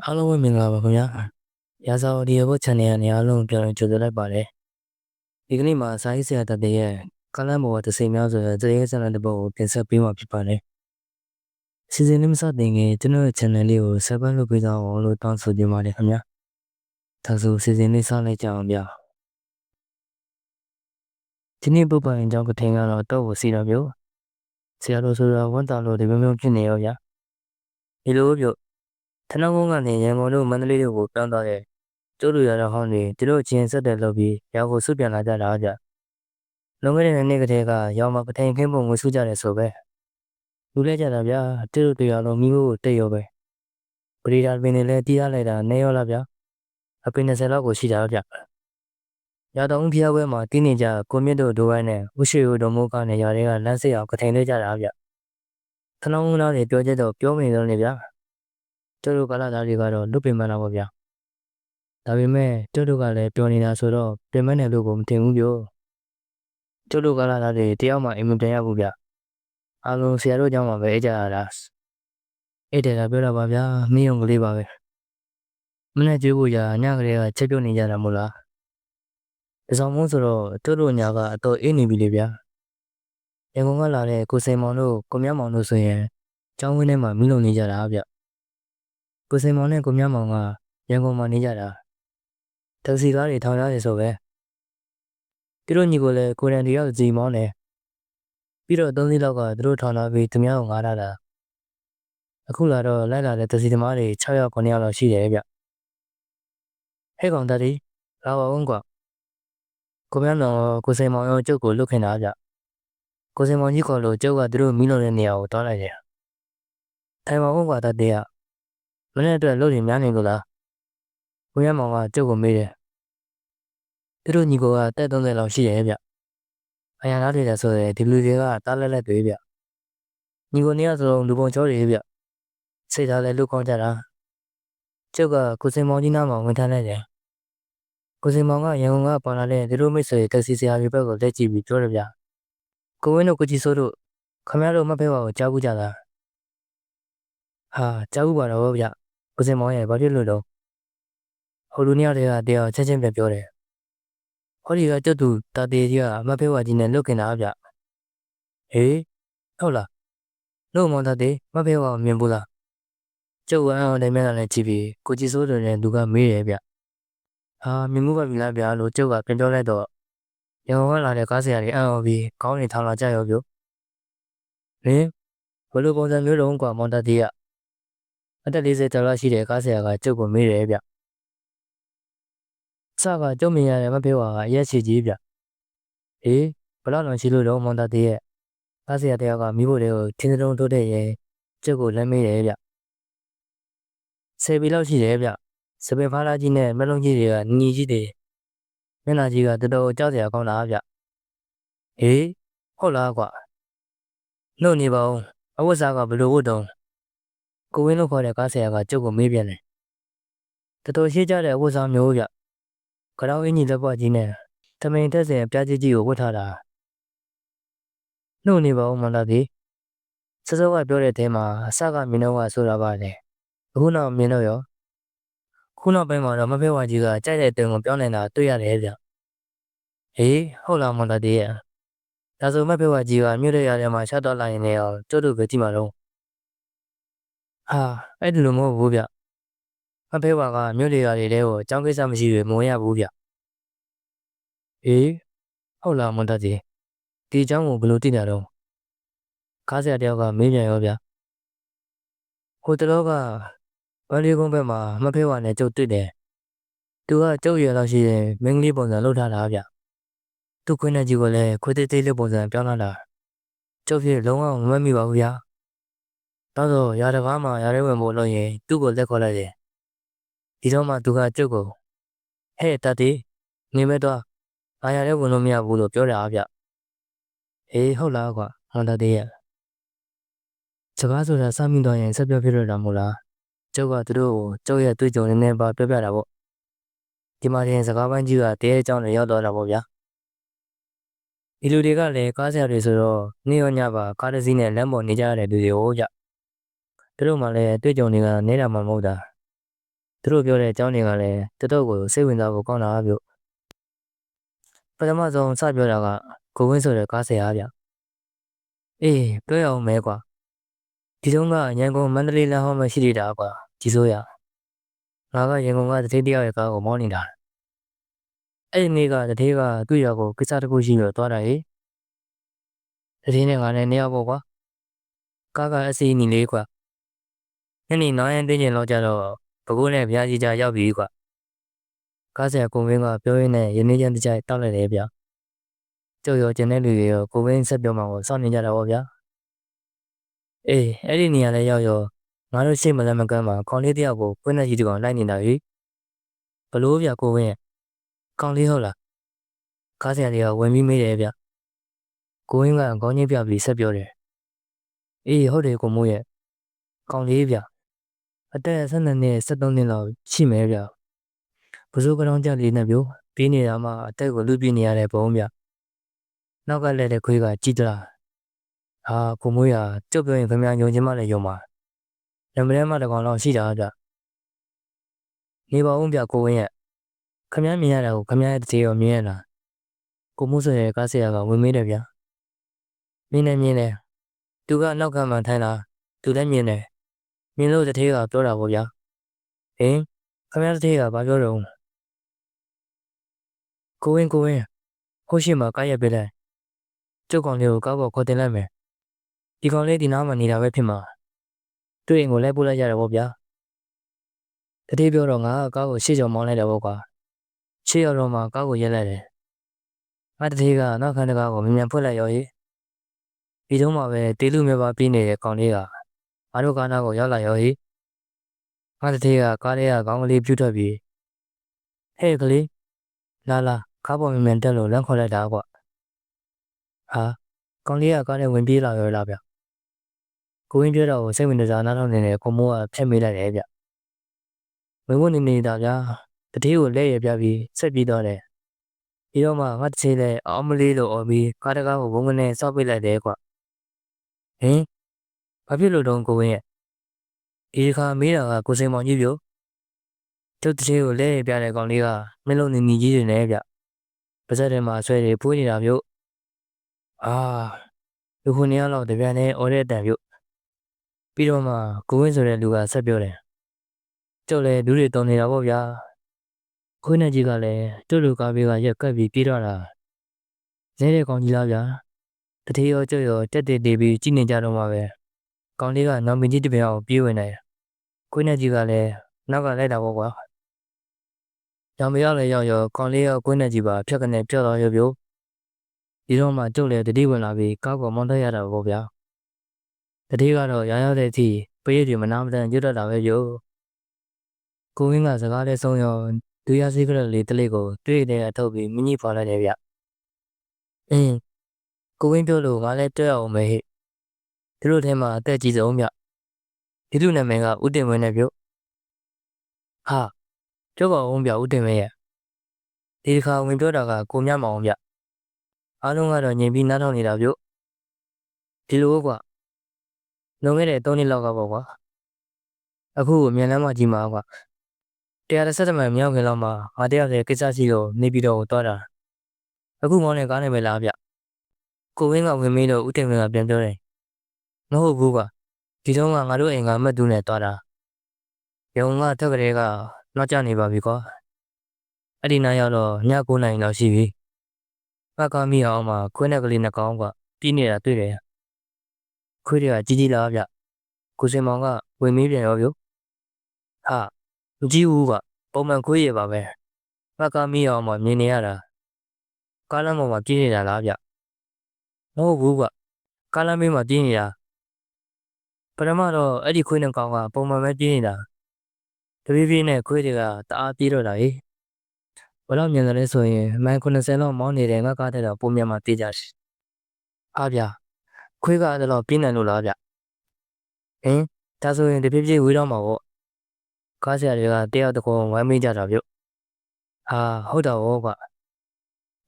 အားလုံးပဲမင်္ဂလာပါခင်ဗျာရာဇာဒီရဲ့ဘော channel ကနေအားလုံးပြန်လည်ကြိုဆိုလိုက်ပါတယ်ဒီကနေ့မှာစာရေးဆရာတတဲ့ရဲ့ကလန်းဘောတစိများဆိုတဲ့တရေဆန်တဲ့ဘောကိုတင်ဆက်ပေးမှာဖြစ်ပါတယ်စီစဉ်လေးမစတင်ခင်ကျွန်တော်ရဲ့ channel လေးကို subscribe လုပ်ပေးကြအောင်လို့တောင်းဆိုချင်ပါတယ်ခင်ဗျာဒါဆိုစီစဉ်လေးစလိုက်ကြအောင်ဗျာဒီနေ့ပုပ္ပန်အကြောင်းကထင်ကတော့တော့ကိုစီတော်မျိုးဆရာတော်ဆိုတာဝန်တာလို့ဒီမျိုးမျိုးဖြစ်နေရောဗျာဒီလိုမျိုး ထနောင်းကုန်းကနေရန်ကုန်တို့မန္တလေးတို့ကိုပြောင်းသွားတဲ့ကျိုးလူရတော်ဟောင်းတွေသူတို့ချင်းဆက်တယ်လို့ပြီးရောက်ကိုစုပြန်လာကြတာကြလွန်ခဲ့တဲ့နေ့ကတည်းကရောက်မှာပထိုင်ခင်းပုံကိုစုကြတယ်ဆိုပဲလူလဲကြတာဗျာတူတို့တရားလုံးမိဖို့တိတ်ရောပဲပရိဒါပင်တွေလည်းတီးရလိုက်တာနေရောလားဗျာအပင်20လောက်ကိုရှိတာဗျရတော်ဖျားပွဲမှာတင်းနေကြကိုမြင့်တို့ဒိုဝိုင်းနဲ့ဥရှိရိုတို့မိုးကနေရာတွေကလမ်းစစ်အောင်ကထိုင်နေကြတာဗျထနောင်းကုန်းသားတွေပြောချက်တော့ပြောမိနေတော့နေဗျာ ကျတို့ကလာသားတွေကတော့လွတ်ပင်မလာပါဗျာဒါပေမဲ့ကျတို့ကလည်းပြောနေတာဆိုတော့ပြင်မနဲ့လို့ကိုမတင်ဘူးပြောကျတို့ကလာသားတွေတယောက်မှအိမ်မပြန်ရဘူးဗျအားလုံးဆရာတို့ကြောင့်မှပဲအဲ့ကြရတာအဲ့တယ်ကပြောတာပါဗျာမင်းုံကလေးပါပဲမနေ့ကျွေးဖို့ရာညကလေးကချက်ပြုတ်နေကြတာမို့လားဒီဆောင်မို့ဆိုတော့ကျတို့ညာကအတော်အေးနေပြီလေဗျာရန်ကုန်ကလာတဲ့ကိုစိန်မောင်တို့ကိုမြမောင်တို့ဆိုရင်ကျောင်းဝင်းထဲမှာမိလုံနေကြတာဗျ ကိုစိန်မောင်နဲ့ကိုမြမောင်ကရန်ကုန်မှာနေကြတာတက္ကစီကားတွေထောင်ရတယ်ဆိုပဲသူတို့ညီကိုလည်းကိုရန်တယောက်စီမောင်းတယ်ပြီးတော့သုံးစီးလောက်ကသူတို့ထောင်လာပြီးသူများကိုငားလာတာအခုလာတော့လိုက်လာတဲ့တက္ကစီသမားတွေ6ယောက်9ယောက်လောက်ရှိတယ်ဗျဟဲ့ကောင်တတိလာပါဦးကွာကိုမြမောင်ကိုစိန်မောင်ရောကျုပ်ကိုလွတ်ခင်တာဗျကိုစိန်မောင်ကြီးခေါ်လို့ကျုပ်ကသူတို့မိလုံတဲ့နေရာကိုတောင်းလိုက်တယ်ထိုင်ပါဦးကွာတတိယ မနေ့အတွက်လို့ရင်များနေလို့လားကိုရမောင်ကကျုပ်ကိုမေးတယ်သူတို့ညီကိုကတက်30လောက်ရှိရဲ့ဗျအရာသားတွေလည်းဆိုတယ်ဒီလူတွေကတားလက်လက်တွေဗျညီကိုနေရဆိုတော့လူပုံချောတွေဗျစိတ်ထားလည်းလူကောင်းကြတာကျုပ်ကကိုစင်မောင်ကြီးနားမှာဝင်ထမ်းလိုက်တယ်ကိုစင်မောင်ကရန်ကုန်ကပေါ်လာတဲ့သူတို့မိတ်ဆွေတက်စီဆရာတွေဘက်ကိုလက်ကြည့်ပြီးပြောတယ်ဗျကိုဝင်းတို့ကိုကြီးစိုးတို့ခမရတို့မဖဲပါကိုကြားဘူးကြလားဟာကြားဘူးပါတော့ဗျ ကိုစင်မောင်ရဲ့ဘာဖြစ်လို့တော့ဟိုလူနှစ်ယောက်တည်းကတရားချက်ချင်းပြန်ပြောတယ်ဟောဒီကကျွတ်သူတာတေကြီးကအမဖေဝါကြီးနဲ့လုတ်ခင်တာဗျဟေးဟုတ်လားလို့မောင်တာတေမဖေဝါမြင်ဘူးလားကျုပ်ဝမ်းအောင်တိုင်းမဲ့လည်းကြည့်ပြီးကိုကြည်စိုးတယ်နဲ့သူကမေးတယ်ဗျဟာမြင်မှုပါပြီလားဗျာလို့ကျုပ်ကပြန်ပြောလိုက်တော့ရောင်းဝလာတဲ့ကားဆရာတွေအံ့ဩပြီးခေါင်းတွေထောင်လာကြရောပြုလင်းဘလို့ပုံစံမျိုးလုံးကွာမောင်တာတေက အသက်40ကျော်လောက်ရှိတဲ့ကားဆရာကကျုပ်ကိုမေးတယ်ဗျစကကျုံမြင်ရတဲ့မဖေးဝါကအရက်ချီကြီးဗျ။အေးဘလောက်လောင်ရှိလို့တော့မောင်တသေးရဲ့။သားစရာတယောက်ကမိဖို့တွေကိုထင်းတုံးထိုးတဲ့ရဲ့ကျုပ်ကိုလက်မေးတယ်ဗျ။ဆယ်ပီလောက်ရှိတယ်ဗျ။စပင်ဖားလာကြီးနဲ့မလုံးကြီးတွေကညီကြီးတွေမျက်နှာကြီးကတော်တော်ကြောက်စရာကောင်းတာဗျ။အေးဟုတ်လားကွာ။နှုတ်နေပါဦးအဝတ်စားကဘယ်လိုဝတ်တုံး ကိုဝင်းလို့ခေါ်တဲ့ကားဆရာကကျုပ်ကိုမေးပြန်တယ်။တော်တော်ရှိကြတဲ့အဝတ်စားမျိုးဗျ။ကရောင်းအင်းကြီးလက်ပွားကြီးနဲ့တမိန်တက်စဉ်ပြားကြီးကြီးကိုဝတ်ထားတာ။နှုတ်နေပါဦးမန္တသေး။စစောကပြောတဲ့အထဲမှာအစကမင်းတို့ကဆိုတာပါလေ။အခုနောက်မင်းတို့ရောခုနောက်ပိုင်းမှာတော့မဖဲဝါကြီးကကြိုက်တဲ့တင်ကိုပြောင်းနေတာတွေ့ရတယ်ဗျ။ဟေးဟုတ်လားမန္တသေးရဲ့။ဒါဆိုမဖဲဝါကြီးကမြို့တဲ့ရထဲမှာချက်တော့လာရင်လည်းကျုပ်တို့ပဲကြည့်မှာတော့။ ဟာအဲ့ဒီလိုမဟုတ်ဘူးဗျ။မဖဲဝါကမြို့လေရတွေကိုအကြောင်းကိစ္စမရှိတွေမဝင်ရဘူးဗျ။အေးဟုတ်လားမွန်တကြီးဒီအကြောင်းကိုဘယ်လိုသိနေတော့ကားဆရာတယောက်ကမေးပြန်ရောဗျ။ဟိုတလောကဗန်လီကုန်းဘက်မှာမဖဲဝါနဲ့ကျုပ်တွေ့တယ်။သူကကျုပ်ရလောက်ရှိရင်မင်းကလေးပုံစံလုပ်ထားတာဗျ။သူခွင်းနဲ့ကြီးကလည်းခွေးသေးသေးလေးပုံစံပြောင်းလာတာ။ကျုပ်ဖြစ်လုံးဝမမတ်မိပါဘူးဗျာ။ တော့တော့ရာတကားမှာရာရဲဝင်ဖို့လို့ရင်သူ့ကိုလက်ခေါ်လိုက်တယ်။ဒီတော့မှသူကကျုပ်ကိုဟဲ့တတိနေမဲ့တော့ငါရတဲ့ဝင်လို့မရဘူးလို့ပြောတာဗျ။အေးဟုတ်လားကွာဟွန်တတိရဲ့စကားဆိုတာစမိတော့ရင်ဆက်ပြောပြရတာမို့လား။ကျုပ်ကသူတို့ကိုကျုပ်ရဲ့တွေ့ကြုံနေနေပါပြောပြတာပေါ့။ဒီမှာရင်စကားပိုင်းကြီးကတဲအကြောင်းတွေရောက်တော့တာပေါ့ဗျာ။ဒီလူတွေကလည်းကားဆရာတွေဆိုတော့နေ့ရောညပါကားတစ်စီးနဲ့လမ်းပေါ်နေကြရတဲ့လူတွေဟိုကြ။ သူတို့မှလည်းတွေ့ကြုံတွေကနေတာမှမဟုတ်တာသူတို့ပြောတဲ့အကြောင်းတွေကလည်းတတော့ကိုစိတ်ဝင်စားဖို့ကောင်းတာဗျပထမဆုံးစပြောတာကကိုဝင်းဆိုတဲ့ကားဆရာဗျအေးပြောရအောင်မဲကွာဒီတုန်းကရန်ကုန်မန္တလေးလမ်းဟောင်းမရှိသေးတာကွာဒီဆိုရငါကရန်ကုန်ကတတိတယောက်ရဲ့ကားကိုမောင်းနေတာအဲ့ဒီနေ့ကတတိကသူ့ရွာကိုကိစ္စတစ်ခုရှိလို့သွားတာဟေတတိနဲ့ငါနဲ့နေရောက်ပေါ့ကွာကားကအစီအနီလေးကွာ ညနေ9ရက်တင်းကျင်လောက်ကြတော့ဘကိုးနဲ့ဗျာကြီးကြရောက်ပြီကွာကားဆရာကိုဝင်းကပြောရင်းနဲ့ရင်းနှီးချမ်းတကြိုက်တောက်လိုက်တယ်ဗျကျုပ်ရောကျန်တဲ့လူတွေရောကိုဝင်းဆက်ပြောမှကိုစောင့်နေကြတာပေါ့ဗျာအေးအဲ့ဒီနေရာလဲရောက်ရောငါတို့ရှေ့မလန်းမကမ်းမှာခေါင်းလေးတယောက်ကိုကွင်းနဲ့ကြီးတကောင်လိုက်နေတာဟိဘလို့ဗျကိုဝင်းရဲ့ကောင်းလေးဟုတ်လားကားဆရာတွေကဝင်ပြီးမေးတယ်ဗျကိုဝင်းကခေါင်းကြီးပြပြီးဆက်ပြောတယ်အေးဟုတ်တယ်ကိုမိုးရဲ့ကောင်းလေးဗျ အသက်12နှစ်13နှစ်လောက်ရှိမယ်ဗျဘစိုးကောင်ကြလေးနဲ့ဗျပြီးနေတာမှအသက်ကိုလူပြနေရတဲ့ဘုံဗျနောက်ကလည်းတဲ့ခွေးကကြည်တလားဟာကိုမိုးရကြုတ်ပြောရင်ခင်ဗျာညုံချင်းမလည်းယုံပါနံပါတ်မှတကောင်လောက်ရှိတာဗျနေပါဦးဗျကိုဝင်းရဲ့ခင်ဗျားမြင်ရတာကိုခင်ဗျားရဲ့တတိရောမြင်ရလားကိုမိုးဆိုရဲ့ကားဆရာကဝင်မေးတယ်ဗျမြင်နေမြင်နေသူကနောက်ကမှထိုင်လာသူလည်းမြင်တယ် မြင်လို့တတိကပြောတာပေါ့ဗျာဟင်ခင်ဗျားတတိကဘာပြောတော့ကိုဝင်းကိုဝင်းဟိုရှိမှာကားရက်ပေးလိုက်ကျုပ်ကောင်လေးကိုကားပေါ်ခေါ်တင်လိုက်မယ်ဒီကောင်လေးဒီနားမှာနေတာပဲဖြစ်မှာတွေ့ရင်ကိုလိုက်ပို့လိုက်ကြတယ်ပေါ့ဗျာတတိပြောတော့ငါကကားကိုရှေ့ကျော်မောင်းလိုက်တယ်ပေါ့ကွာရှေ့ရောက်တော့မှကားကိုရက်လိုက်တယ်ငါတတိကနောက်ခန်းတကားကိုမြန်မြန်ဖွင့်လိုက်ရောဟေးဒီတော့မှပဲတေးလူမြပါပြီးနေတဲ့ကောင်လေးက ငါတို့ကားနားကိုရောက်လာရောဟေးငါတတိကကားလေးကခေါင်းကလေးပြူထွက်ပြီးဟဲ့ကလေးလာလာကားပေါ်မြန်မြန်တက်လို့လမ်းခေါ်လိုက်တာကွာဟာကောင်လေးကကားနဲ့ဝင်ပြေးလာရောလားဗျကိုဝင်းပြောတော့စိတ်ဝင်စားနားထောင်နေတဲ့ကိုမိုးကဖျက်မိလိုက်တယ်ဗျဝင်ဝင်နေနေတာဗျာတတိကိုလက်ရပြပြီးဆက်ပြီးတော့တယ်ပြီးတော့မှငါတစ်ချိန်လဲအောင်မလေးလို့អော်ပြီးကားတကားကိုဘုံကနေစောက်ပိတ်လိုက်တယ်ကွဟင် ဘာဖြစ်လို့တုံးကိုဝင်းရဲ့ဒီခါမေးတာကကိုစိန်မောင်ကြီးပြိုကျုပ်တတိကိုလက်ရပြတဲ့ကောင်လေးကမင်းလုံးနေနေကြီးနေတယ်ဗျပါဇက်ထဲမှာဆွဲတွေပွေးနေတာမျိုးအာလူခုနှစ်ယောက်လောက်တပြန်နဲ့អော်တဲ့အတန်ပြုတ်ပြီးတော့မှကိုဝင်းဆိုတဲ့လူကဆက်ပြောတယ်ကျုပ်လည်းလူတွေတုံနေတာပေါ့ဗျာခွေးနဲ့ကြီးကလည်းတူတူကားဘေးကရက်ကပ်ပြီးပြေးတော့တာနဲတဲ့ကောင်ကြီးလားဗျာတတိရောကျုပ်ရောတက်တက်တေးပြီးကြည့်နေကြတော့မှပဲ ကောင်လေးကနောင်ပင်ကြီးတပင်အောင်ပြေးဝင်နေတယ်ခွေးနဲ့ကြီးကလည်းနောက်ကလိုက်တာပေါ့ကွာရောင်မရောက်လဲရောက်ရောကောင်လေးရောခွေးနဲ့ကြီးပါဖြတ်ကနေပြော့တော့ရပြို့ဒီတော့မှကျုပ်လည်းတတိဝင်လာပြီးကောက်ကောမောင်းတက်ရတာပေါ့ဗျာတတိကတော့ရရောက်တဲ့အထိပေးရည်မနာမတန်ရွတ်တတ်တာပဲပြို့ကိုဝင်းကစကားလေးဆုံးရောဒူရစီကရလေးတလေးကိုတွေ့တဲ့အထုတ်ပြီးမြင့်ကြီးဖွာလိုက်တယ်ဗျအင်းကိုဝင်းပြောလို့ငါလည်းတွေ့အောင်မေဟိ ဒီလိုထဲမှာအသက်ကြီးဆုံးဗျဒီလူနာမည်ကဦးတင်ဝင်းနဲ့ပြုတ်ဟာပြောပါဦးဗျဦးတင်ဝင်းရဲ့ဒီတစ်ခါဝင်ပြောတာကကိုမြတ်မအောင်ဗျအားလုံးကတော့ညင်ပြီးနားထောင်နေတာပြုတ်ဒီလိုကွာလွန်ခဲ့တဲ့3နှစ်လောက်ကပေါ့ကွာအခုမြန်လမ်းမကြီးမှာကွာတရားတစ်ဆက်တမန်မြောက်ခင်လောက်မှာငါတယောက်တည်းကိစ္စရှိလို့နေပြီးတော့သွားတာအခုမောင်းနေကားနေပဲလားဗျကိုဝင်းကဝင်မေးလို့ဦးတင်ဝင်းကပြန်ပြောတယ် မဟုတ်ဘူးကွာဒီတော့ကငါတို့အိမ်ကမတ်တူးနဲ့သွားတာရုံကထက်ကလေးကနောက်ကျနေပါပြီကွာအဲ့ဒီနားရောက်တော့ည9နိုင်လောက်ရှိပြီပတ်ကားမိအောင်မှခွေးနဲ့ကလေးနှစ်ကောင်ကပြီးနေတာတွေ့တယ်ခွေးတွေကကြီးကြီးလားဗျကိုစင်မောင်ကဝင်မေးပြန်ရောဗျဟာမကြည့်ဘူးကပုံမှန်ခွေးရပါပဲပတ်ကားမိအောင်မှမြင်နေရတာကားလမ်းပေါ်မှာပြေးနေတာလားဗျမဟုတ်ဘူးကကားလမ်းဘေးမှာပြေးနေတာ ပထမတော့အဲ့ဒီခွေးနှစ်ကောင်ကပုံမှန်ပဲပြေးနေတာတပြေးပြေးနဲ့ခွေးတွေကတအားပြေးတော့တာဟေ့ဘယ်တော့မြင်တယ်လဲဆိုရင်မိုင်90လောက်မောင်းနေတဲ့ငါကားတဲ့တော့ပုံမြန်မှာတေးကြရှိအားဗျာခွေးကအဲ့တော့ပြင်းတယ်လို့လားဗျဟင်ဒါဆိုရင်တပြေးပြေးဝေးတော့မှာပေါ့ကားဆရာတွေကတယောက်တစ်ခုဝိုင်းမေးကြတာပြုတ်ဟာဟုတ်တော့ကွာ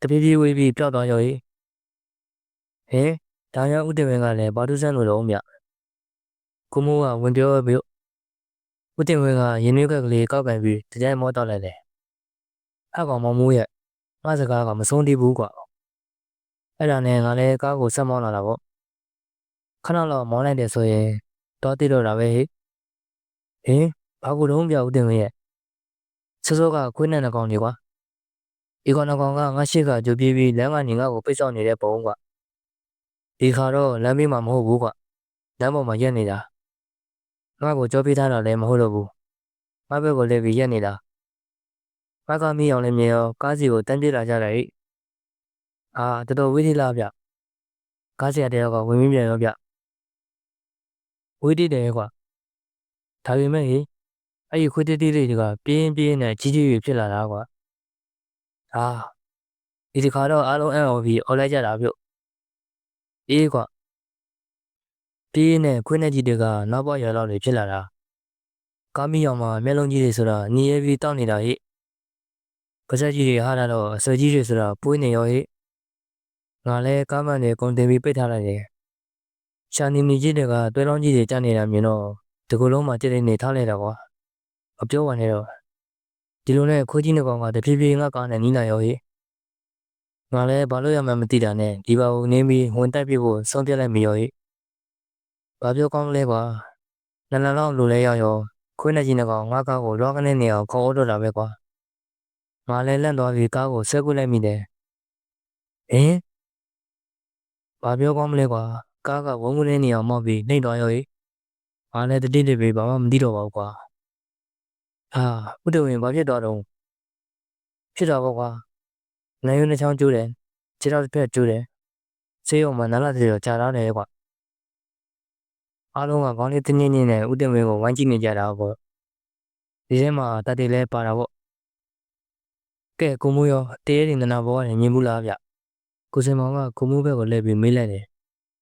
တပြေးပြေးဝေးပြီးပျောက်သွားရောဟေ့ဟဲဒါကြောင့်ဥတဝင်းကလည်းဘာတူဆန်းလို့တော့မြ ကိုမိုးကဝင်ပြောပြုတ်ဦးတင်ဝင်းကရင်းနှီးကက်ကလေးကောက်ကန်ပြီးတကြိုင်မောတော့လိုက်တယ်။အကောင်မောင်မိုးရဲ့ငါစကားကမဆုံးသေးဘူးကွာ။အဲ့ဒါနဲ့ငါလည်းကားကိုဆက်မောင်းလာတာပေါ့။ခဏလောက်မောင်းလိုက်တယ်ဆိုရင်တော့တိတော့တာပဲဟေ့။ဟင်ဘာကူလုံးပြဦးတင်ဝင်းရဲ့စောစောကခွေးနဲ့နှကောင်ကြီးကွာ။ဒီကောင်နှကောင်ကငါရှိကကြိုပြေးပြီးလမ်းကနေငါ့ကိုပိတ်ဆော့နေတဲ့ပုံကွာ။ဒီခါတော့လမ်းမေးမှာမဟုတ်ဘူးကွာ။လမ်းပေါ်မှာရက်နေတာ။ ငါ့ကိုကြောပေးထားတာလည်းမဟုတ်တော့ဘူး။ငါဘက်ကိုလည်းပြီးရက်နေတာ။ငါကမီးအောင်လည်းမြင်ရောကားစီကိုတန်းပြစ်လာကြတယ်ဟိ။အာတော်တော်ဝေးသေးလားဗျ။ကားစီရတဲ့ရောကဝင်မင်းပြန်ရောဗျ။ဝေးသေးတယ်ကွာ။ဒါပေမဲ့ဟိအဲ့ဒီခွေးတိတိလေးတွေကပြင်းပြင်းနဲ့ကြီးကြီးကြီးဖြစ်လာတာကွာ။အာဒီဒီခါတော့အားလုံးအံ့ဩပြီးအော်လိုက်ကြတာပြုတ်။အေးကွာ။ ပြင်းနဲ့ခွေးနဲ့ကြီးတွေကနောက်ပေါက်ရလောက်တွေဖြစ်လာတာ။ကားမီးအောင်မှာမျက်လုံးကြီးတွေဆိုတာညီရဲပြီးတောက်နေတာဟိ။ကစက်ကြီးတွေဟာလာတော့အဆွဲကြီးတွေဆိုတာပွေးနေရောဟိ။ငါလည်းကားမန်တွေကုန်တင်ပြီးပိတ်ထားလိုက်တယ်။ရှာနေမီကြီးတွေကတွဲလောင်းကြီးတွေကျနေတာမြင်တော့ဒီကုလုံးမှာတည်တည်နေထားလိုက်တာကွာ။အပြောပါနဲ့တော့ဒီလိုနဲ့ခွေးကြီးနှစ်ကောင်ကတဖြည်းဖြည်းငါကားနဲ့နီးလာရောဟိ။ငါလည်းဘာလို့ရမှန်းမသိတာနဲ့ဒီပါကိုနင်းပြီးဝင်တိုက်ပြဖို့ဆုံးဖြတ်လိုက်မိရောဟိ။ ဘာပြောကောင်းလဲကွာ။နလန်လောက်လိုလဲရောက်ရောခွေးနဲ့ကြီးနှစ်ကောင်ငါကားကိုလောကနေနေအောင်ခေါ်တော့တာပဲကွာ။ငါလည်းလန့်သွားပြီးကားကိုဆွဲကွလိုက်မိတယ်။ဟင်ဘာပြောကောင်းမလဲကွာ။ကားကဝုန်းဝန်းနေအောင်မောက်ပြီးနှိမ့်သွားရောဟိ။ငါလည်းတတိတိပဲဘာမှမသိတော့ပါဘူးကွာ။ဟာဥတဝင်ဘာဖြစ်သွားတော့ဖြစ်တော့ပေါ့ကွာ။နိုင်ရုံနှချောင်းကျိုးတယ်။ခြေထောက်တစ်ဖက်ကျိုးတယ်။ဆေးရုံမှာနားလာသေးတော့ကြာတော့တယ်ကွာ။ အားလုံးကခေါင်းလေးတင်းတင်းနဲ့ဥတင်ဝင်းကိုဝိုင်းကြည့်နေကြတာပေါ့။ဒီထဲမှာတတ်တယ်လဲပါတာပေါ့။ကဲကိုမိုးရောတရေရင်နာဘောကနေမြင်ဘူးလားဗျ။ကိုစင်မောင်ကကိုမိုးဘက်ကိုလှည့်ပြီးမေးလိုက်တယ်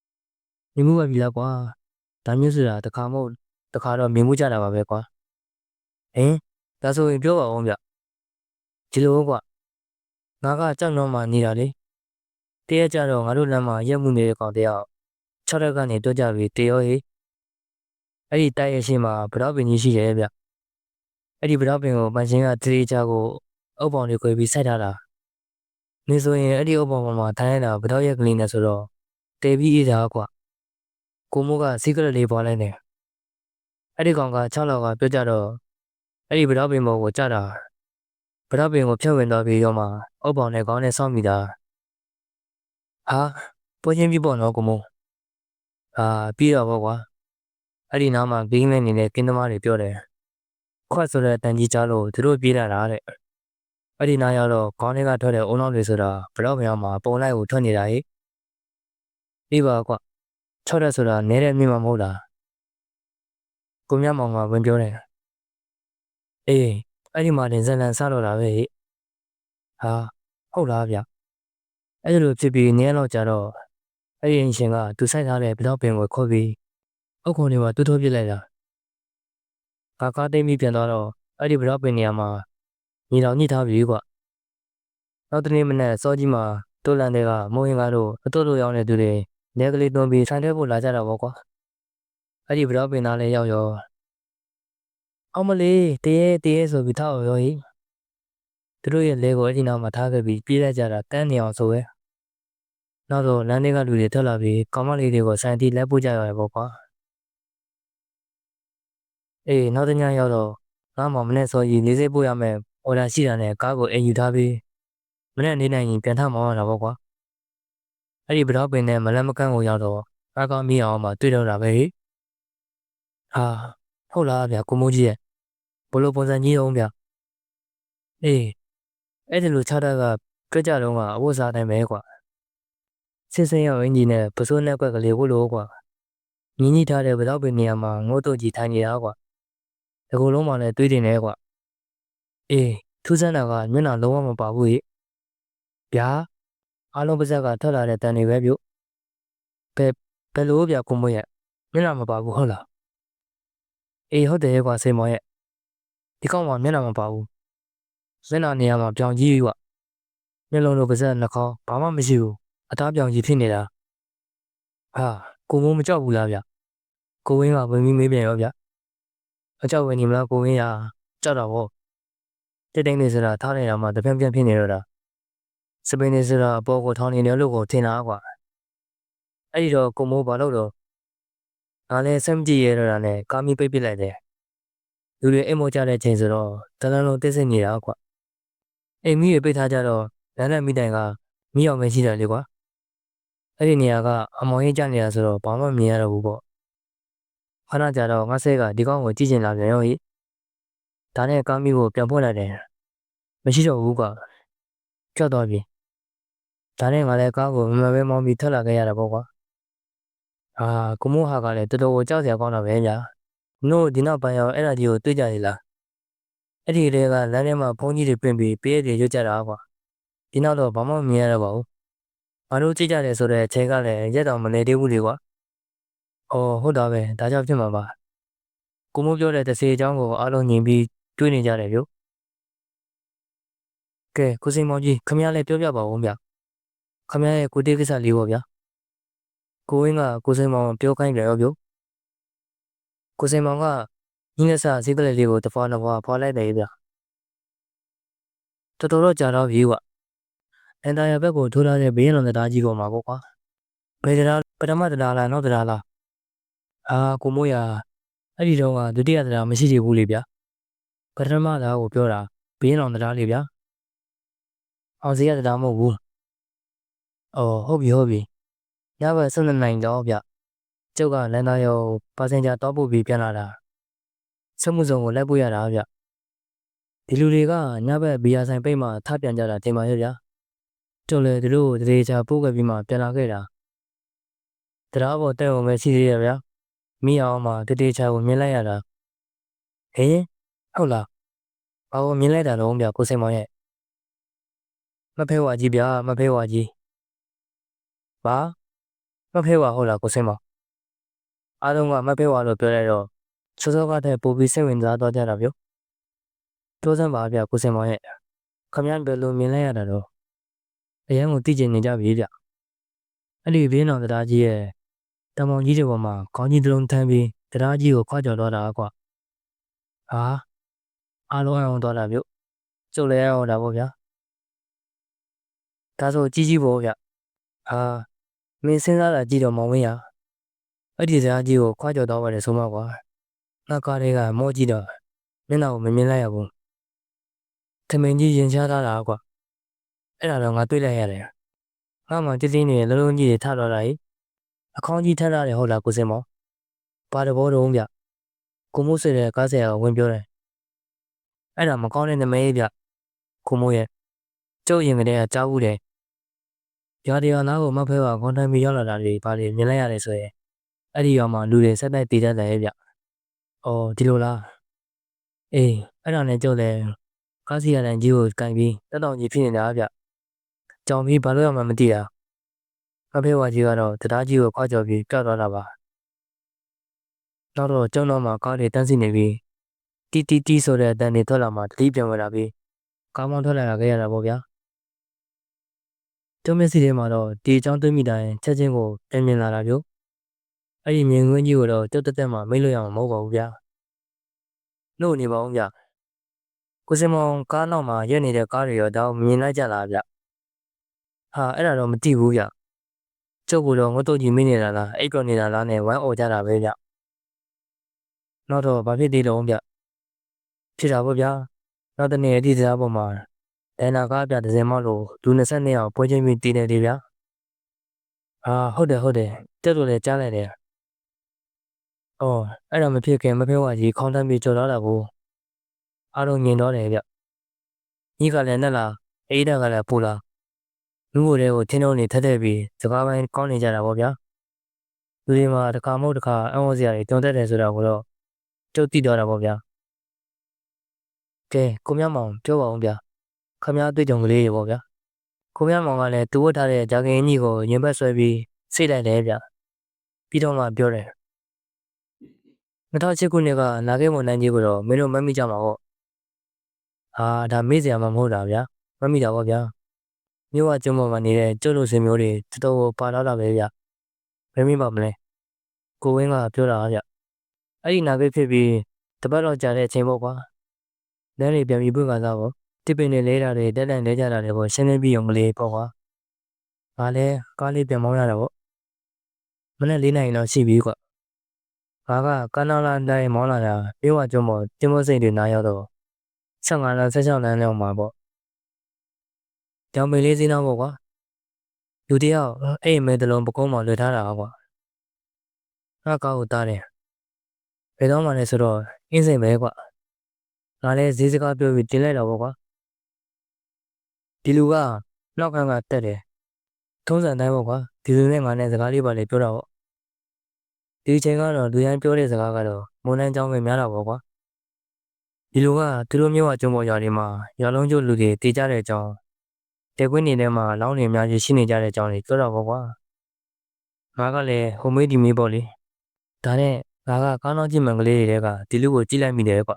။မြင်မှုပဲပြီလားကွာ။ဒါမျိုးဆိုတာတခါမဟုတ်တခါတော့မြင်မှုကြတာပါပဲကွာ။ဟင်ဒါဆိုရင်ပြောပါဦးဗျ။ဒီလိုကွာ။ငါကကြောက်နှောင်းမှနေတာလေ။တရက်ကြတော့ငါတို့လမ်းမှာရက်မှုနေတဲ့ကောင်တယောက်၆ရက်ကနေတွတ်ကြပြီးတေရောဟေး အဲ့ဒီတိုက်ရရှိမှာဗတော့ပင်ကြီးရှိတယ်ဗျအဲ့ဒီဗတော့ပင်ကိုပန်ရှင်ကတရေချာကိုအုပ်ပေါင်တွေခွဲပြီးစိုက်ထားတာနေဆိုရင်အဲ့ဒီအုပ်ပေါင်ပေါ်မှာထိုင်ရတာဗတော့ရက်ကလေးနဲ့ဆိုတော့တေပြီးအေးတာကွာကိုမိုးကစီကရက်လေးပွားလိုက်နေအဲ့ဒီကောင်က6လောက်ကပြောကြတော့အဲ့ဒီဗတော့ပင်ပေါ်ကိုကြတာဗတော့ပင်ကိုဖြတ်ဝင်သွားပြီးတော့မှအုပ်ပေါင်နဲ့ခေါင်းနဲ့ဆောင်းမိတာဟာပွဲချင်းပြီးပေါ့နော်ကိုမိုးအာပြီးတော့ပေါ့ကွာ အဲ့ဒီနားမှာဘင်းနဲ့နေတဲ့ကင်းသမားတွေပြောတယ်ခွတ်ဆိုတဲ့တန်ကြီးကြားလို့သူတို့ပြေးလာတာတဲ့အဲ့ဒီနားရောက်တော့ခေါင်းထဲကထွက်တဲ့အုံနောက်တွေဆိုတာဘလောက်မြောင်မှာပုံလိုက်ကိုထွက်နေတာဟိအေးပါကွာချော့တဲ့ဆိုတာနဲတဲ့မြင်မှာမဟုတ်လားကိုမြမောင်ကဝင်ပြောတယ်အေးအဲ့ဒီမှာတင်ဇလန်ဆတော့တာပဲဟိဟာဟုတ်လားဗျအဲ့လိုဖြစ်ပြီးနည်းတော့ကြတော့အဲ့ဒီအင်ရှင်ကသူဆိုင်ထားတဲ့ဘလောက်ပင်ကိုခေါ်ပြီး အုတ်ခုံတွေမှာတူးထိုးပစ်လိုက်တာကာကာတိတ်မိပြန်သွားတော့အဲ့ဒီဘလောက်ပင်နေရာမှာညီတော်ညှိထားပြီကွနောက်တနေ့မနေ့စောကြီးမှာတိုးလန်တွေကမိုးရင်ကားတို့အတူတူရောက်နေသူတွေနေကလေးသွန်းပြီးဆိုင်ထဲဖို့လာကြတာပေါ့ကွာအဲ့ဒီဘလောက်ပင်သားလေးရောက်ရောအောင်မလေးတရေတရေဆိုပြီးထောက်ရောဟိသူတို့ရဲ့လဲကိုအဲ့ဒီနောက်မှာထားခဲ့ပြီးပြေးလိုက်ကြတာတန်းနေအောင်ဆိုရဲနောက်တော့လမ်းတွေကလူတွေထွက်လာပြီးကောင်မလေးတွေကိုဆိုင်တီလက်ပို့ကြရတယ်ပေါ့ကွာ အေးနောက်တညရောက်တော့ငါမှမနဲ့စောကြီးလေးစိတ်ပို့ရမယ်အော်ဒါရှိတာနဲ့ကားကိုအိမ်ယူထားပြီးမနဲ့နေနိုင်ရင်ပြန်ထမောင်းရတာပေါ့ကွာအဲ့ဒီဗတော့ပင်နဲ့မလန်းမကန်းကိုရောက်တော့ကားကောင်းမိအောင်မှတွေ့တော့တာပဲဟိဟာဟုတ်လားဗျာကိုမိုးကြီးရဲ့ဘလို့ပုံစံကြီးအောင်ဗျာအေးအဲ့ဒီလိုခြားတာကကြွကြတော့ကအဝတ်စားတိုင်းပဲကွာစင်စင်ရောက်အင်ဂျင်နဲ့ပစိုးနဲ့ကွက်ကလေးဝလို့ကွာမြင်းကြီးထားတဲ့ဗတော့ပင်နေရာမှာငိုးတော့ကြီးထိုင်နေတာကွာ တကူလုံးမှလည်းတွေးတင်နေကွာအေးထူးဆန်းတာကမျက်နှာလုံးဝမပါဘူးဟိဗျာအားလုံးပါဇက်ကထွက်လာတဲ့တန်တွေပဲပြုတ်ဘယ်ဘယ်လိုဗျာကိုမွေးရဲ့မျက်နှာမပါဘူးဟုတ်လားအေးဟုတ်တယ်ကွာစိန်မော်ရဲ့ဒီကောင်ကမျက်နှာမပါဘူးမျက်နှာနေရာမှာပြောင်ကြီးကွာမျက်လုံးလိုပါဇက်နှာခေါင်းဘာမှမရှိဘူးအသားပြောင်ကြီးဖြစ်နေတာဟာကိုမိုးမကြောက်ဘူးလားဗျကိုဝင်းကဝင်ပြီးမေးပြန်ရောဗျ အကြောက်ဝင်နေမလားကိုဝင်းရကြောက်တာဗောတက်တိုင်းနေစရာထားနေတာမှတပြင်းပြင်းဖြစ်နေတော့တာစပိန်နေစရာအပေါ်ကိုထောင်းနေတယ်လို့ကိုထင်တာကွာအဲ့ဒီတော့ကိုမိုးဘာလို့တော့ငါလည်းစမ်းကြည့်ရတော့တာနဲ့ကာမီပိတ်ပစ်လိုက်တယ်လူတွေအိမ်မောကြတဲ့ချိန်ဆိုတော့တလန်းလုံးတိတ်ဆိတ်နေတာကွာအိမ်မီးတွေပိတ်ထားကြတော့လမ်းနဲ့မိတိုင်ကမီးအောင်ပဲရှိတယ်လေကွာအဲ့ဒီနေရာကအမောင်ကြီးကြနေတာဆိုတော့ဘာမှမမြင်ရတော့ဘူးပေါ့ ခဏကြာတော့ငါဆဲကဒီကောင်ကိုကြည့်ချင်လာပြန်ရောဟိဒါနဲ့ကာမီကိုပြန်ဖွင့်လိုက်တယ်မရှိတော့ဘူးကွာကြောက်တော့ပြီဒါနဲ့ငါလည်းကားကိုမမပဲမောင်းပြီးထွက်လာခဲ့ရတာပေါ့ကွာအာကိုမိုးဟာကလည်းတော်တော်ကိုကြောက်စရာကောင်းတာပဲညာနို့ဒီနောက်ပိုင်းရောအဲ့ဒါကြီးကိုတွေ့ကြရလားအဲ့ဒီတည်းကလမ်းထဲမှာဖုန်းကြီးတွေပင်ပြီးပေးရတွေရွတ်ကြတာကွာဒီနောက်တော့ဘာမှမမြင်ရတော့ပါဘူးငါတို့ကြည့်ကြတယ်ဆိုတော့အချိန်ကလည်းရက်တော်မနေသေးဘူးလေကွာ အော်ဟုတ်တာပဲဒါကြောင့်ဖြစ်မှာပါကိုမိုးပြောတဲ့တစ်စေအကြောင်းကိုအားလုံးညီပြီးတွေးနေကြတယ်ဗျကဲကိုစိန်မောင်ကြီးခမရလည်းပြောပြပါဦးဗျခမရရဲ့ကိုတေးကိစ္စလေးပေါ့ဗျာကိုဝင်းကကိုစိန်မောင်ပြောခိုင်းတယ်ရောဗျကိုစိန်မောင်ကညီလက်စာဈေးကလေးလေးကိုတစ်ဖွာနှစ်ဖွာဖွာလိုက်တယ်ဗျတော်တော်တော့ကြာတော့ပြီကွအန်တာယာဘက်ကိုထိုးလာတဲ့ဘေးရင်တော်တရားကြီးပေါ်မှာပေါ့ကွာဘယ်တရားပထမတရားလားနောက်တရားလား အာကိုမိုးရအဲ့ဒီတော့ကဒုတိယတရားမရှိသေးဘူးလေဗျပထမတရားကိုပြောတာဘေးရင်တော်တရားလေးဗျအောင်စီရတရားမဟုတ်ဘူးအော်ဟုတ်ပြီဟုတ်ပြီညဘက်12နိုင်တော့ဗျကျုပ်ကလန်သားရောပါစင်ဂျာတော့ပို့ပြီးပြန်လာတာစမှုစုံကိုလိုက်ပို့ရတာဗျဒီလူတွေကညဘက်ဘီယာဆိုင်ပိတ်မှထပြန်ကြတာတင်ပါရဲ့ဗျာကျုပ်လည်းသူတို့ကိုတရေချာပို့ခဲ့ပြီးမှပြန်လာခဲ့တာတရားပေါ်တက်အောင်ပဲရှိသေးရဗျာ မိအောင်မှတရေချာကိုမြင်လိုက်ရတာဟေးဟုတ်လားဘာကိုမြင်လိုက်တာတော့ဗျာကိုစိန်မောင်ရဲ့မဖဲဝါကြီးဗျာမဖဲဝါကြီးဘာမဖဲဝါဟုတ်လားကိုစိန်မောင်အားလုံးကမဖဲဝါလို့ပြောလိုက်တော့စောစောကတည်းကပို့ပြီးစိတ်ဝင်စားတော့ကြတာဗျပြောစမ်းပါဗျာကိုစိန်မောင်ရဲ့ခမရဘယ်လိုမြင်လိုက်ရတာတော့အရင်ကသိကျင်နေကြပြီဗျအဲ့ဒီဘေးနောင်တရားကြီးရဲ့ တမောင်ကြီးတွေပေါ်မှာခေါင်းကြီးတစ်လုံးထမ်းပြီးတရားကြီးကိုခွာကြော်တော့တာကွာဟာအားလုံးအောင်တော့တာဗျကျုပ်လည်းအောင်တာပေါ့ဗျာဒါဆိုကြီးကြီးပေါ့ဗျဟာမင်းစဉ်းစားတာကြည့်တော့မောင်ဝင်းရအဲ့ဒီတရားကြီးကိုခွာကြော်တော့ပါတယ်ဆိုမှကွာငါကားတွေကမောကြည့်တော့မျက်နှာကိုမမြင်လိုက်ရဘူးထမင်းကြီးရင်ချထားတာကွာအဲ့ဒါတော့ငါတွေ့လိုက်ရတယ်ငါမှတည်တည်နေလုံးလုံးကြီးတွေထတော့တာ ਈ အခေါင်းကြီးထမ်းထားတယ်ဟုတ်လားကိုစင်မောင်ပါတဘောတုံးဗျကိုမိုးဆွေတဲ့ကားဆရာကဝင်ပြောတယ်အဲ့ဒါမကောင်းတဲ့နမဲဗျကိုမိုးရဲ့ကျုပ်ရင်ကလေးကကြားဘူးတယ်ရွာတရားနာကိုမဖဲပါခွန်တိုင်းမီရောက်လာတာတွေပါလေမြင်လိုက်ရတယ်ဆိုရင်အဲ့ဒီရွာမှာလူတွေဆက်တိုက်တည်တတ်တယ်ဗျအော်ဒီလိုလားအေးအဲ့ဒါနဲ့ကျုပ်လည်းကားစီရတန်ကြီးကိုကန်ပြီးတက်တောင်ကြီးဖြစ်နေတာဗျကြောင်ပြီးဘာလို့ရမှမသိတာ မဖဲဝါကြီးကတော့တရားကြီးကိုခွာကြော်ပြီးကြောက်သွားတာပါနောက်တော့ကျောင်းတော်မှာကားတွေတန်းစီနေပြီးတီတီတီဆိုတဲ့အတန်တွေထွက်လာမှတတိပြန်ဝင်လာပြီးကားမောင်းထွက်လာခဲ့ရတာပေါ့ဗျာကျောင်းမျက်စိထဲမှာတော့ဒီအကြောင်းတွေးမိတိုင်းချက်ချင်းကိုပြန်မြင်လာတာမျိုးအဲ့ဒီမြင်ကွင်းကြီးကိုတော့တက်တက်တက်မှမိတ်လို့ရမှာမဟုတ်ပါဘူးဗျာလို့နေပါဦးဗျာကိုစင်မောင်ကားနောက်မှာရက်နေတဲ့ကားတွေရောတော့မြင်လိုက်ကြလားဗျဟာအဲ့ဒါတော့မသိဘူးဗျ ကျုပ်ကတော့ငတ်တော့ကြီးမင်းနေတာလားအိပ်ပြောနေတာလားနဲ့ဝမ်းអော်ကြတာပဲဗျနောက်တော့ဘာဖြစ်သေးလုံးဗျဖြစ်တာပေါ့ဗျာနောက်တနေ့အဒီစားပေါ်မှာဒန်နာကားပြတစ်စင်မောက်လို့လူ22ယောက်ပွဲချင်းပြီးတည်နေတယ်ဗျာအာဟုတ်တယ်ဟုတ်တယ်တက်လို့လည်းကြားလိုက်တယ်အော်အဲ့ဒါမဖြစ်ခင်မဖေးဝါကြီးခေါင်းတန်းပြီးကြော်လာတာကိုအားလုံးညင်တော့တယ်ဗျညီကလည်းနဲ့လားအေးတာကလည်းပူလာ လူကိုယ်တွေကိုထင်းလုံးနေထက်ထက်ပြီးစကားပိုင်းကောင်းနေကြတာပေါ့ဗျာလူတွေမှာတစ်ခါမဟုတ်တစ်ခါအံ့ဩစရာတွေတုံတက်တယ်ဆိုတာကိုတော့ကျုပ်သိတော့တာပေါ့ဗျာကဲကိုမြမောင်ပြောပါအောင်ဗျာခမည်းအတွေ့အကြုံကလေးတွေပေါ့ဗျာကိုမြမောင်ကလည်းတူဝတ်ထားတဲ့ဂျာကင်ကြီးကိုရင်ဘတ်ဆွဲပြီးစိတ်လိုက်တယ်ဗျာပြီးတော့မှပြောတယ်2008ခုနှစ်ကနာဂိမွန်နိုင်ကြီးကိုတော့မင်းတို့မမိကြမှာပေါ့ဟာဒါမေ့စရာမှမဟုတ်တာဗျာမမိတာပေါ့ဗျာ မြို့ဝကျုံပေါ်မှာနေတဲ့ကျုပ်လိုစင်မျိုးတွေတော်တော်ပါလာတာပဲဗျဘယ်မိပါမလဲကိုဝင်းကပြောတာဗျအဲ့ဒီနာဂိတ်ဖြစ်ပြီးတပတ်တော့ကြာတဲ့အချိန်ပေါ့ကွာလမ်းတွေပြန်ပြီးပွင့်ကစားပေါ့တစ်ပင်တွေလဲတာတွေတက်တန်လဲကြတာတွေပေါ့ရှင်းလင်းပြီးအောင်ကလေးပေါ့ကွာငါလည်းကားလေးပြန်မောင်းရတာပေါ့မနေ့၄နိုင်တော့ရှိပြီကွာငါကကန်းနာလာတိုင်းမောင်းလာတာပြေဝကျွန်းပေါ်တင်မစိတ်တွေနားရောက်တော့15လမ်း16လမ်းလောက်မှာပေါ့ ကြောင်ပင်လေးစင်းတော့ပေါ့ကွာလူတယောက်အဲ့အမဲတလုံးပကုံးမှာလွှတ်ထားတာကွာငါကောက်ကိုတားတယ်ဘယ်တော့မှလဲဆိုတော့အင်းစိန်ပဲကွာငါလည်းဈေးစကားပြောပြီးတင်လိုက်တော့ပေါ့ကွာဒီလူကနောက်ခန်းကတက်တယ်ထုံးစံတိုင်းပေါ့ကွာဒီလူနဲ့ငါနဲ့စကားလေးပါလေပြောတာပေါ့ဒီချိန်ကတော့လူတိုင်းပြောတဲ့စကားကတော့မွန်တန်းကြောင်းပဲများတာပေါ့ကွာဒီလူကသူတို့မျိုးကကျုံပေါ်ရွာတွေမှာရွာလုံးကျိုးလူတွေတည်ကြတဲ့အကြောင်း တဲကွင်းနေထဲမှာလောင်းနေအများကြီးရှိနေကြတဲ့အကြောင်းတွေပြောတော့ပေါ့ကွာငါကလည်းဟိုမေးဒီမေးပေါ့လေဒါနဲ့ငါကကားနောက်ကြည့်မှန်ကလေးတွေကဒီလူကိုကြည့်လိုက်မိတယ်ကွာ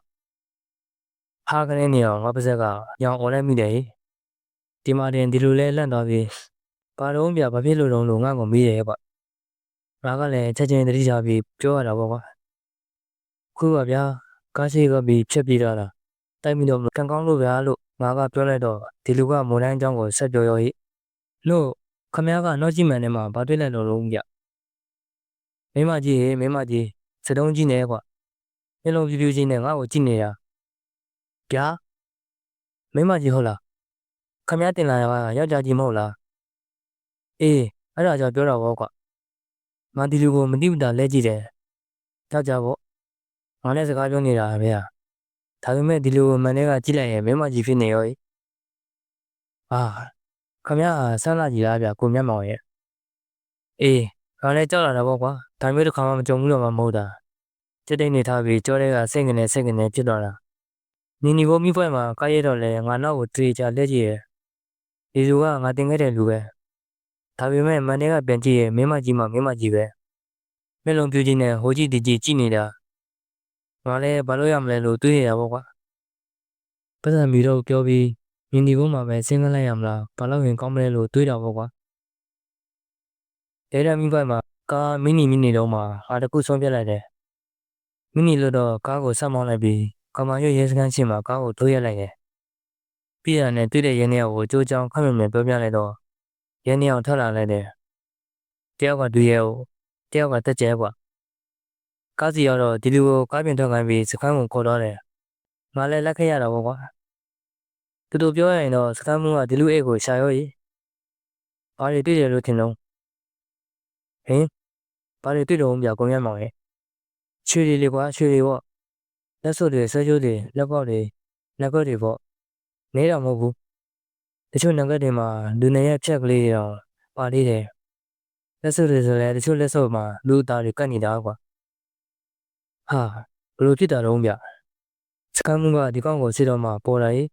ဟာကနေနေအောင်ငါပါဇက်ကရောင်អော်လိုက်မိတယ်ဟေ့ဒီမှာတင်ဒီလိုလဲလန့်သွားပြီးပါတော့ပြဘာဖြစ်လို့တော့လို့ငါ့ကိုမေးတယ်ကွာငါကလည်းချက်ချင်းတတိချပြီးပြောရတာပေါ့ကွာခုပါဗျာကားရှိကပြီးဖြတ်ပြေးတာလားတိုက်ပြီးတော့ကံကောင်းလို့ဗျာလို့ ငါကပြောလိုက်တော့ဒီလူကမွန်တိုင်းအကြောင်းကိုဆက်ပြောရောဟိလို့ခမ ्या ကနောက်ကြည့်မှန်ထဲမှာဘာတွေ့လိုက်လို့လုံးဗျမင်းမကြီးဟေးမင်းမကြီးစတုံးကြီးနေကွာမျက်လုံးပြူးပြူးချင်းနဲ့ငါ့ကိုကြည့်နေတာဗျာမင်းမကြီးဟုတ်လားခမ ्या တင်လာတာကယောက်ျားကြီးမဟုတ်လားအေးအဲ့ဒါကြောင့်ပြောတာပေါ့ကွာငါဒီလူကိုမတိမတာလဲကြည့်တယ်ယောက်ျားပေါ့ငါနဲ့စကားပြောနေတာဗျာ ဒါပေမဲ့ဒီလူကိုမန်ထဲကကြည့်လိုက်ရင်မင်းမကြီးဖြစ်နေရောဟိအာခမ ्या ဆန်းလာကြီးလားဗျာကိုမျက်မှောင်ရဲ့အေးငါလည်းကြောက်လာတာပေါ့ကွာဒါမျိုးတစ်ခါမှမကြုံဘူးတော့မှမဟုတ်တာစက်တိတ်နေထားပြီးကြောတဲ့ကစိတ်ကနေစိတ်ကနေဖြစ်သွားတာနီနီဘိုးမိဖွဲမှာကားရတော့လဲငါနောက်ကိုတရေချလက်ကြည့်ရဲ့ဒီလူကငါတင်ခဲ့တဲ့လူပဲဒါပေမဲ့မန်ထဲကပြန်ကြည့်ရဲ့မင်းမကြီးမှမင်းမကြီးပဲမျက်လုံးပြူးချင်းနဲ့ဟိုကြည့်ဒီကြည့်ကြည့်နေတာ ငါလည်းဘာလို့ရမလဲလို့တွေးနေတာပေါ့ကွာပတ်စံမီတော့ပြောပြီးမြင်ဒီဘုံမှာပဲဆင်းကလိုက်ရမလားဘာလို့ရင်ကောင်းမလဲလို့တွေးတာပေါ့ကွာဒဲရမီဘိုက်မှာကားမီနီမီနီတော့မှာအားတခုဆုံးပြလိုက်တယ်မီနီလို့တော့ကားကိုဆက်မောင်းလိုက်ပြီးကမာရွရဲစခန်းရှိမှာကားကိုထိုးရက်လိုက်တယ်ပြည်ရနဲ့တွေ့တဲ့ရဲနေကိုကြိုးကြောင်ခက်မြင်မြင်ပြောပြလိုက်တော့ရဲနေအောင်ထွက်လာလိုက်တယ်တယောက်ကဒူရဲကိုတယောက်ကတက်ကျဲကွာ ကားစီကတော့ဒီလူကိုကားပြင်ထွက်ခိုင်းပြီးစခန်းကိုခေါ်တော့တယ်ငါလည်းလက်ခဲ့ရတာပေါ့ကွာတူတူပြောရရင်တော့စခန်းမကဒီလူအိတ်ကိုရှာရောကြီးဘာတွေတွေ့တယ်လို့ထင်တော့ဟင်ဘာတွေတွေ့တော့ပြကုံရမောင်ရဲ့ချွေတွေလေကွာချွေတွေပေါ့လက်စွပ်တွေဆွဲကြိုးတွေလက်ပေါက်တွေလက်ကွက်တွေပေါ့နေတော့မဟုတ်ဘူးတချို့နံပါတ်တွေမှာလူနေရဲ့ဖြက်ကလေးတွေတော့ပါလေးတယ်လက်စွပ်တွေဆိုလည်းတချို့လက်စွပ်မှာလူသားတွေကတ်နေတာကွာ ဟာဘလို့ဖြစ်တာတော့ဗျစကမ်းမှုကဒီကောင်ကိုစစ်တော့မှပေါ်လာရေး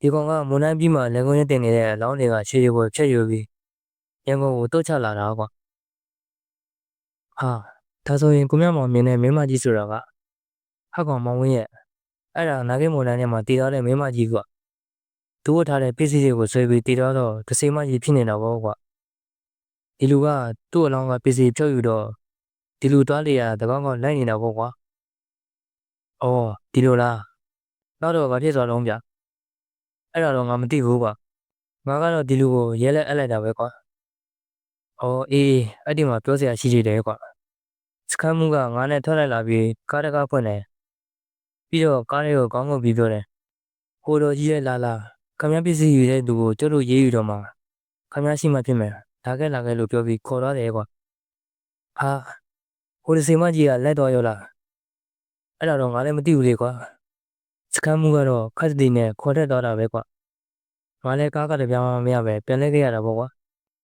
ဒီကောင်ကမွန်နိုင်ပြီးမှလက်ကုန်းရတင်နေတဲ့အလောင်းတွေကခြေတွေပေါ်ဖြတ်ယူပြီးရန်ကုန်ကိုတုတ်ချလာတာကွာဟာဒါဆိုရင်ကိုမြမောင်မြင်တဲ့မင်းမကြီးဆိုတာကဟကောင်မောင်ဝင်းရဲ့အဲ့ဒါနာဂိမွန်နိုင်ထဲမှာတည်ထားတဲ့မင်းမကြီးကွာသူ့ဝတ်ထားတဲ့ပစ္စည်းတွေကိုဆွဲပြီးတည်ထားတော့ဒစိမကြီးဖြစ်နေတာပေါ့ကွာဒီလူကသူ့အလောင်းကပစ္စည်းဖြုတ်ယူတော့ ဒီလူသွားလေရတကောင်ကလိုက်နေတာပေါ့ကွာအော်ဒီလိုလားနောက်တော့ဘာဖြစ်သွားတော့ဗျအဲ့ဒါတော့ငါမသိဘူးကွာငါကတော့ဒီလူကိုရဲလက်အပ်လိုက်တာပဲကွာအော်အေးအဲ့ဒီမှာပြောစရာရှိသေးတယ်ကွာစကမ်းမှုကငါနဲ့ထွက်လိုက်လာပြီးကားတကားဖွင့်တယ်ပြီးတော့ကားလေးကိုကောင်းကောင်းပြီးပြောတယ်ဟိုတော်ကြီးရဲ့လာလာခမည်းပစ္စည်းယူတဲ့သူကိုကျုပ်တို့ရေးယူတော့မှခမည်းရှိမှဖြစ်မယ်လာခဲ့လာခဲ့လို့ပြောပြီးခေါ်တော့တယ်ကွာဟာ ဟိုဒီစီမကြီးကလက်တော်ရောလားအဲ့ဒါတော့ငါလည်းမသိဘူးလေကွာစကမ်းမှုကတော့ခက်တီနဲ့ခေါ်ထက်သွားတာပဲကွာငါလည်းကားကတပြားမှမရပဲပြန်လဲခဲ့ရတာပေါ့ကွာ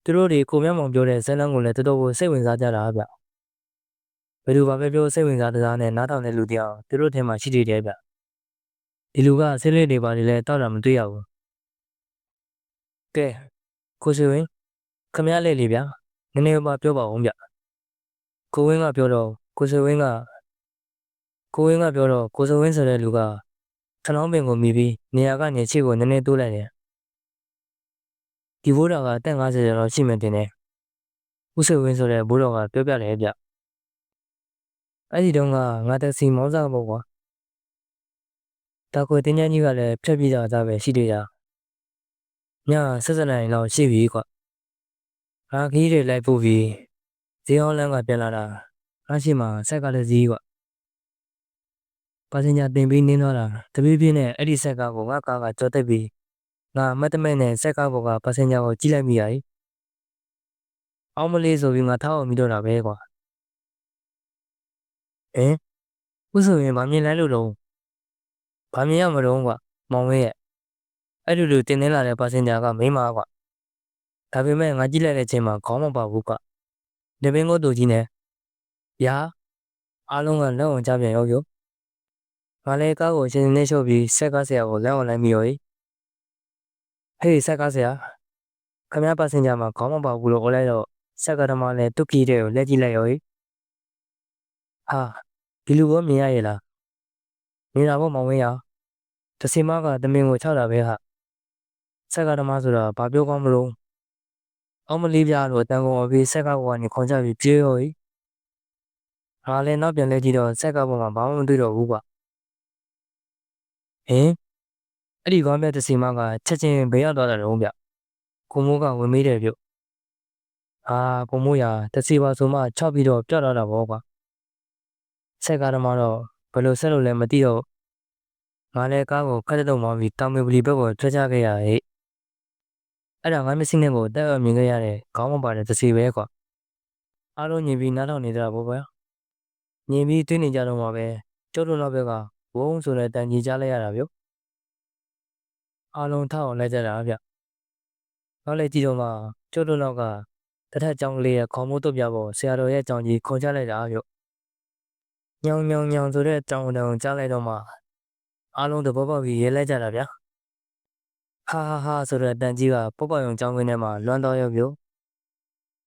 သူတို့တွေကိုမြတ်မောင်ပြောတဲ့ဇက်လန်းကိုလည်းတော်တော်ကိုစိတ်ဝင်စားကြတာဗျဘယ်သူဘာပဲပြောစိတ်ဝင်စားတဲ့နဲ့နားထောင်တဲ့လူတယောက်သူတို့ထဲမှာရှိသေးတယ်ဗျဒီလူကဆေးလေးတွေပါလေလဲတောက်တာမတွေ့ရဘူးကဲကိုဆွေဝင်ခမရလေလေဗျာနည်းနည်းပါပြောပါဦးဗျ ကိုဝင်းကပြောတော့ကိုဆွေဝင်းကကိုဝင်းကပြောတော့ကိုဆွေဝင်းဆိုတဲ့လူကထနောင်းပင်ကိုမိပြီးနေရာကနေခြေကိုနည်းနည်းတိုးလိုက်တယ်ဒီဘိုးတော်ကတက်50ကျော်လောက်ရှိမှတင်တယ်ဦးဆွေဝင်းဆိုတဲ့ဘိုးတော်ကပြောပြတယ်ဗျအဲ့ဒီတုန်းကငါတက်စီမောင်းစားပေါ့ကွာတာကွယ်တင်းချမ်းကြီးကလည်းဖြတ်ပြီးသားသားပဲရှိသေးတာညဆက်စက်နိုင်လောက်ရှိပြီကွာငါခီးတွေလိုက်ပို့ပြီး ဈေးအောင်လန်းကပြန်လာတာငါရှိမှဆက်ကလည်းဈေးကွာပါစင်ဂျာတင်ပြီးနင်းသွားတာတပြေးပြေးနဲ့အဲ့ဒီဆက်ကကိုငါကားကကြော်တက်ပြီးငါမတ်တမဲနဲ့ဆက်ကဘောကပါစင်ဂျာကိုကြည့်လိုက်မိရည်အောင်မလေးဆိုပြီးငါထောက်အောင်မိတော့တာပဲကွာဟင်ဥဆိုရင်ဗာမြင်လိုက်လို့တော့ဗာမြင်ရမတော့ကွာမောင်ဝဲရဲ့အဲ့လိုလိုတင်နေလာတဲ့ပါစင်ဂျာကမိန်းမကွာဒါပေမဲ့ငါကြည့်လိုက်တဲ့ချိန်မှာခေါင်းမပါဘူးကွာ နေပင်ကိုတူကြီးနဲ့ရာအားလုံးကလက်အောင်ကြပြန်ရောရောငါလည်းကားကိုရှင်နေရှုပ်ပြီးဆက်ကဆရာကိုလက်အောင်လိုက်မိရောဟေးဆက်ကဆရာခမရပါစင်ဂျာမှာခေါင်းမပါဘူးလို့ဩလိုက်တော့ဆက်ကဓမ္မလည်းတုတ်ကြီးတဲ့ကိုလက်ကြည့်လိုက်ရောဟေဟာဒီလူကမြင်ရရဲ့လားမြင်တာပေါ့မောင်ဝင်းရတစီမကတမင်ကိုချတာပဲဟာဆက်ကဓမ္မဆိုတာဘာပြောကောင်းမလို့ အောင်မလေးပြလို့အတန်ကုန်အပြီးဆက်ကဘောကနေခွန်ချပြီးပြေးရောဟေငါလည်းနောက်ပြန်လဲကြည့်တော့ဆက်ကဘောမှာဘာမှမတွေ့တော့ဘူးကွာဟင်အဲ့ဒီကောင်းမြတ်တစီမကချက်ချင်းဘေးရောက်သွားတာတော့ဗျကိုမိုးကဝင်မေးတယ်ပြုတ်အာကိုမိုးရတစီပါဆိုမှချောက်ပြီးတော့ပြတ်သွားတာပေါ့ကွာဆက်ကဓမ္မတော့ဘယ်လိုဆက်လို့လဲမသိတော့ငါလည်းကားကိုခက်တဲ့တော့မှပြီးတောင်မေပလီဘက်ကိုထွက်ချခဲ့ရဟဲ့ အဲ့ဒါငါမျက်စိနဲ့ကိုတက်အမြင်ခဲ့ရတဲ့ခေါင်းမပါတဲ့တစ်စီပဲကွာအားလုံးညီပြီးနားထောင်နေကြတာပေါ့ဗျာညီပြီးတွေ့နေကြတော့မှပဲကျုပ်တို့နောက်ဘက်ကဝုန်းဆိုတဲ့တန်ကြီးကြားလိုက်ရတာဗျအားလုံးထောက်အောင်လိုက်ကြတာဗျနောက်လိုက်ကြည့်တော့မှကျုပ်တို့နောက်ကတထက်ကြောင်ကလေးရဲ့ခေါင်းမိုးတုပ်ပြပေါ်ဆရာတော်ရဲ့ကြောင်ကြီးခွန်ချလိုက်တာဗျညောင်ညောင်ညောင်ဆိုတဲ့ကြောင်တောင်ကြားလိုက်တော့မှအားလုံးသဘောပေါက်ပြီးရဲလိုက်ကြတာဗျာ ဟာဟာဟာဆိုတဲ့တန်ကြီးကပုတ်ပေါက်ရုံကြောင်းကင်းထဲမှာလွမ်းတော်ရောက်ပြ